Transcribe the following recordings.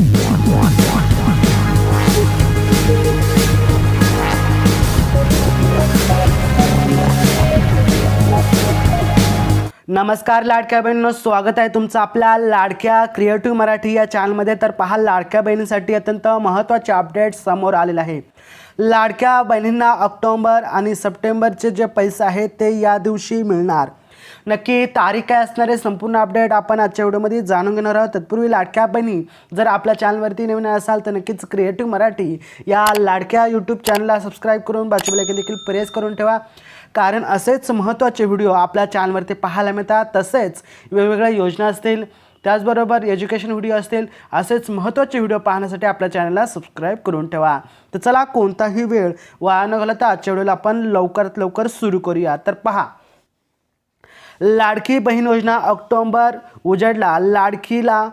नमस्कार लाडक्या बहिणींनो स्वागत आहे तुमचं आपल्या लाडक्या क्रिएटिव्ह मराठी या चॅनलमध्ये. तर पहा लाडक्या बहिणींसाठी अत्यंत महत्त्वाचे अपडेट समोर आलेले आहे. लाडक्या बहिणींना ऑक्टोंबर आणि सप्टेंबरचे जे पैसे आहेत ते या दिवशी मिळणार. नक्की तारीख काय असणार आहे संपूर्ण अपडेट आपण आजच्या व्हिडिओमध्ये जाणून घेणार आहोत. तत्पूर्वी लाडक्या बहिणी जर आपल्या चॅनलवरती नवीन असाल तर नक्कीच क्रिएटिव्ह मराठी या लाडक्या यूट्यूब चॅनलला सबस्क्राईब करून बाजूला देखील प्रेस करून ठेवा. कारण असेच महत्त्वाचे व्हिडिओ आपल्या चॅनलवरती पाहायला मिळतात तसेच वेगवेगळ्या योजना असतील त्याचबरोबर एज्युकेशन व्हिडिओ असतील असेच महत्त्वाचे व्हिडिओ पाहण्यासाठी आपल्या चॅनलला सबस्क्राईब करून ठेवा. तर चला कोणताही वेळ वाया न घालता आजच्या व्हिडिओला आपण लवकरात लवकर सुरू करूया. तर पहा लाडकी बहीण योजना ऑक्टोंबर उजडला. लाडकीला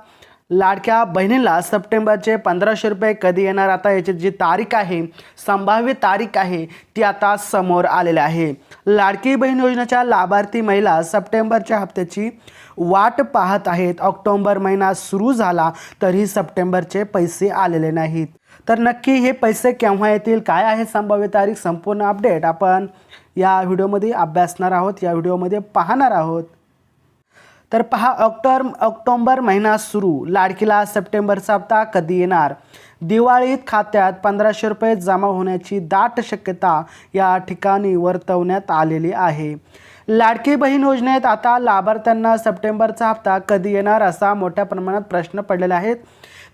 लाडक्या बहिणीला सप्टेंबरचे पंधराशे रुपये कधी येणार आता याची जी तारीख आहे संभाव्य तारीख आहे ती आता समोर आलेली आहे. लाडकी बहीण योजनेच्या लाभार्थी महिला सप्टेंबरच्या हप्त्याची वाट पाहत आहेत. ऑक्टोंबर महिना सुरू झाला तरी सप्टेंबरचे पैसे आलेले नाहीत. तर नक्की हे पैसे केव्हा येतील काय आहे संभाव्य तारीख संपूर्ण अपडेट आपण या व्हिडिओमध्ये अभ्यासणार आहोत या व्हिडिओमध्ये पाहणार आहोत. तर पहा ऑक्टोबर ऑक्टोंबर महिना सुरू. लाडकीला सप्टेंबरचा हप्ता कधी येणार? दिवाळीत खात्यात पंधराशे रुपये जमा होण्याची दाट शक्यता या ठिकाणी वर्तवण्यात आलेली आहे. लाडकी बहीण योजनेत आता लाभार्थ्यांना सप्टेंबरचा हप्ता कधी येणार असा मोठ्या प्रमाणात प्रश्न पडलेला आहेत.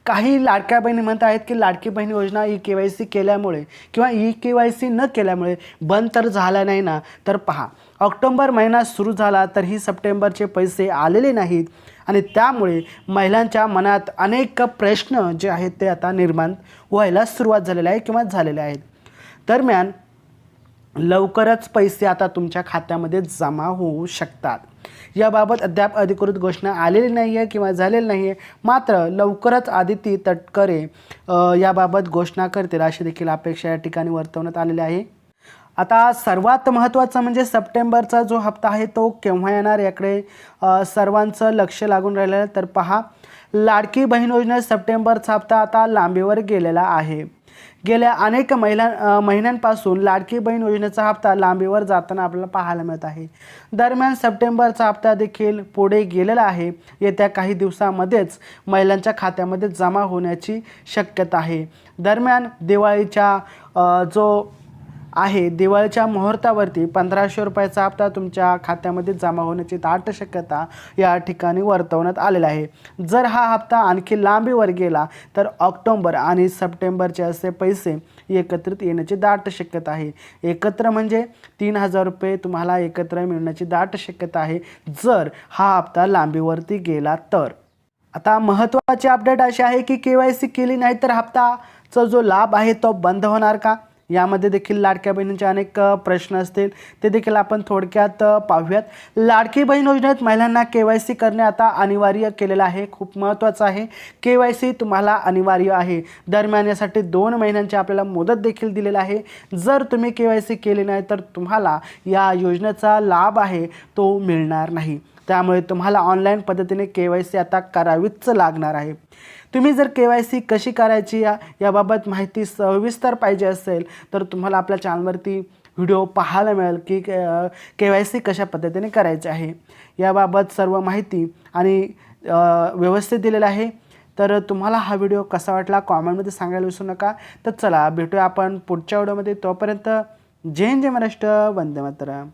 काही लाडक्या बहिणी म्हणत आहेत की लाडकी बहीण योजना ई के वाय सी केल्यामुळे किंवा ई के वाय सी न केल्यामुळे बंद तर झाला नाही ना तर पहा. ऑक्टोंबर महिना सुरू झाला तरीही सप्टेंबरचे पैसे आलेले नाहीत आणि त्यामुळे महिलांच्या मनात अनेक प्रश्न जे आहेत ते आता निर्माण व्हायला सुरुवात झालेले आहे किंवा झालेले आहेत. दरम्यान लवकरच पैसे आता तुमच्या खात्यामध्ये जमा होऊ शकतात. याबाबत अद्याप अधिकृत घोषणा आलेली नाही आहे किंवा झालेली नाही आहे मात्र लवकरच आदिती तटकरे याबाबत घोषणा करतील अशी देखील अपेक्षा या ठिकाणी वर्तवण्यात आलेली आहे. आता सर्वात महत्त्वाचं म्हणजे सप्टेंबरचा जो हप्ता आहे तो केव्हा येणार? याकडे सर्वांचं लक्ष लागून राहिलं तर पहा लाडकी बहीण योजनेत सप्टेंबरचा हप्ता आता लांबीवर गेलेला आहे. गेल्या अनेक महिला महिन्यांपासून लाडकी बहीण योजनेचा हप्ता लांबीवर जाताना आपल्याला पाहायला मिळत आहे. दरम्यान सप्टेंबरचा हप्ता देखील पुढे गेलेला आहे. येत्या काही दिवसामध्येच महिलांच्या खात्यामध्ये जमा होण्याची शक्यता आहे. दरम्यान दिवाळीच्या जो आहे. दिवाळीच्या मुहूर्तावरती पंधराशे रुपयाचा हप्ता तुमच्या खात्यामध्ये जमा होण्याची दाट शक्यता या ठिकाणी वर्तवण्यात आलेला आहे. जर हा हप्ता आणखी लांबीवर गेला तर ऑक्टोंबर आणि सप्टेंबरचे असे पैसे एकत्रित येण्याची दाट शक्यता आहे. एकत्र म्हणजे तीन हजार रुपये तुम्हाला एकत्र मिळण्याची दाट शक्यता आहे जर हा हप्ता लांबीवरती गेला तर. आता महत्त्वाची अपडेट अशी आहे की के वाय सी केली नाही तर हप्ताचा जो लाभ आहे तो बंद होणार का? यामध्ये देखील लाडक्या बहिणींचे अनेक प्रश्न असतील. ते देखील आपण थोडक्यात पाहूयात. लाडकी बहीण योजनेत महिलांना के वाय सी करणे आता अनिवार्य केलेलं आहे. खूप महत्त्वाचं आहे. के वाय सी तुम्हाला अनिवार्य आहे. दरम्यान यासाठी दोन महिन्यांची आपल्याला मुदत देखील दिलेली आहे. जर तुम्ही के वाय सी केली नाही तर तुम्हाला या योजनेचा लाभ आहे तो मिळणार नाही. त्यामुळे तुम्हाला ऑनलाईन पद्धतीने के वाय सी आता करावीच लागणार आहे. तुम्ही जर के वाय सी कशी करायची या याबाबत माहिती सविस्तर पाहिजे असेल तर तुम्हाला आपल्या चॅनलवरती व्हिडिओ पाहायला मिळेल की के वाय सी कशा पद्धतीने करायचे आहे. याबाबत सर्व माहिती आणि व्यवस्थित दिलेलं आहे. तर तुम्हाला हा व्हिडिओ कसा वाटला कॉमेंटमध्ये सांगायला विसरू नका. तर चला भेटूया आपण पुढच्या व्हिडिओमध्ये तोपर्यंत जय जय महाराष्ट्र. वंदे मातरम.